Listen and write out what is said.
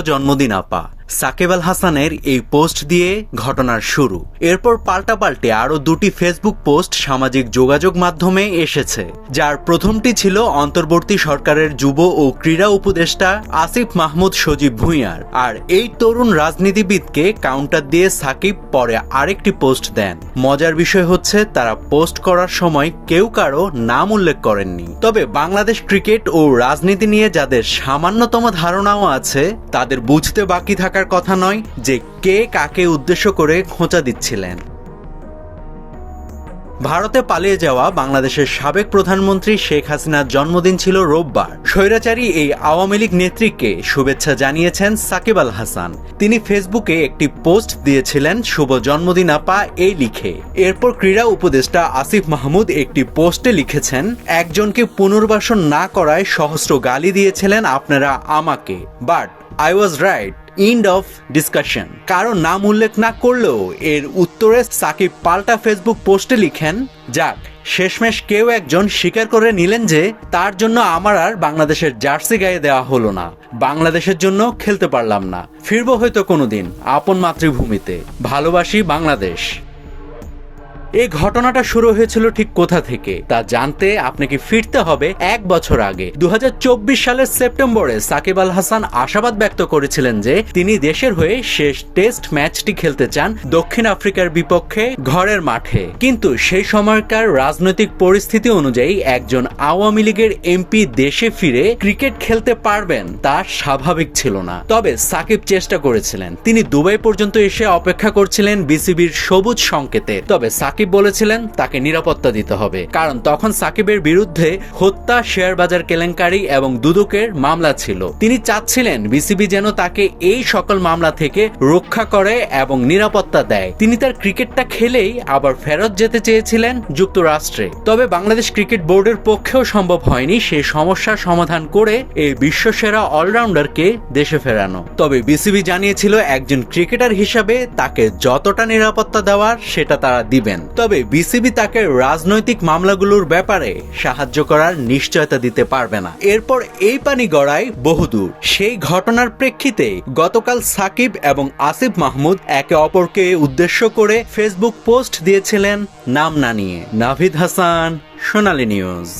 জন্মদিন আপা। সাকিব আল হাসানের এই পোস্ট দিয়ে ঘটনার শুরু। এরপর পাল্টাপাল্টে আরও দুটি ফেসবুক পোস্ট সামাজিক যোগাযোগ মাধ্যমে এসেছে, যার প্রথমটি ছিল অন্তর্বর্তী সরকারের যুব ও ক্রীড়া উপদেষ্টা আসিফ মাহমুদ সজীব ভুঁইয়ার। আর এই তরুণ রাজনীতিবিদকে কাউন্টার দিয়ে সাকিব পরে আরেকটি পোস্ট দেন। মজার বিষয় হচ্ছে, তারা পোস্ট করার সময় কেউ কারও নাম উল্লেখ করেননি। তবে বাংলাদেশ ক্রিকেট ও রাজনীতি নিয়ে যাদের সামান্যতম ধারণাও আছে, তাদের বুঝতে বাকি থাকার কথা নয় যে কে কাকে উদ্দেশ্য করে খোঁচা দিচ্ছিলেন। ভারতে পালিয়ে যাওয়া বাংলাদেশের সাবেক প্রধানমন্ত্রী শেখ হাসিনার জন্মদিন ছিল রোববার। স্বৈরাচারী এই আওয়ামী লীগ নেত্রীকে শুভেচ্ছা জানিয়েছেন সাকিব আল হাসান। তিনি ফেসবুকে একটি পোস্ট দিয়েছিলেন, শুভ জন্মদিন আপা এই লিখে। এরপর ক্রীড়া উপদেষ্টা আসিফ মাহমুদ একটি পোস্টে লিখেছেন, একজনকে পুনর্বাসন না করায় সহস্র গালি দিয়েছিলেন আপনারা আমাকে, but I was right end of discussion কারও নাম উল্লেখ না করলেও এর উত্তরে সাকিব পাল্টা ফেসবুক পোস্টে লিখেন, যাক, শেষমেশ কেউ একজন স্বীকার করে নিলেন যে তার জন্য আমার আর বাংলাদেশের জার্সি গায়ে দেওয়া হলো না। বাংলাদেশের জন্য খেলতে পারলাম না। ফিরবো হয়তো কোনোদিন, আপন মাতৃভূমিতে। ভালোবাসি বাংলাদেশ। এই ঘটনাটা শুরু হয়েছিল ঠিক কোথা থেকে? তা জানতে আপনাকে ফিরতে হবে এক বছর আগে। দু হাজার চব্বিশ সালের সেপ্টেম্বরে সাকিব আল হাসান আশাবাদ ব্যক্ত করেছিলেন যে তিনি দেশের হয়ে শেষ টেস্ট ম্যাচটি খেলতে চান দক্ষিণ আফ্রিকার বিপক্ষে ঘরের মাঠে। কিন্তু সেই সময়কার রাজনৈতিক পরিস্থিতি অনুযায়ী একজন আওয়ামী লীগের এমপি দেশে ফিরে ক্রিকেট খেলতে পারবেন তা স্বাভাবিক ছিল না। তবে সাকিব চেষ্টা করেছিলেন। তিনি দুবাই পর্যন্ত এসে অপেক্ষা করছিলেন বিসিবির সবুজ সংকেতে। তবে সাকিব সাকিব বলেছিলেন, তাকে নিরাপত্তা দিতে হবে। কারণ তখন সাকিবের বিরুদ্ধে হত্যা শেয়ার বাজার কেলেঙ্কারি এবং দুদকের মামলা ছিল। তিনি চাচ্ছিলেন বিসিবি যেন তাকে এই সকল মামলা থেকে রক্ষা করে এবং নিরাপত্তা দেয়। তিনি তার ক্রিকেটটা খেলেই আবার ফেরত যেতে চেয়েছিলেন যুক্তরাষ্ট্রে। তবে বাংলাদেশ ক্রিকেট বোর্ডের পক্ষেও সম্ভব হয়নি সেই সমস্যার সমাধান করে এই বিশ্বসেরা অলরাউন্ডারকে দেশে ফেরানো। তবে বিসিবি জানিয়েছিল, একজন ক্রিকেটার হিসাবে তাকে যতটা নিরাপত্তা দেওয়ার, সেটা তারা দিবেন। তবে বিসিবি তাকে রাজনৈতিক মামলাগুলোর ব্যাপারে সাহায্য করার নিশ্চয়তা দিতে পারবে না। এরপর এই পানি গড়ায় বহুদূর। সেই ঘটনার প্রেক্ষিতে গতকাল সাকিব এবং আসিফ মাহমুদ একে অপরকে উদ্দেশ্য করে ফেসবুক পোস্ট দিয়েছিলেন নাম না নিয়ে। নাভিদ হাসান, সোনালী নিউজ।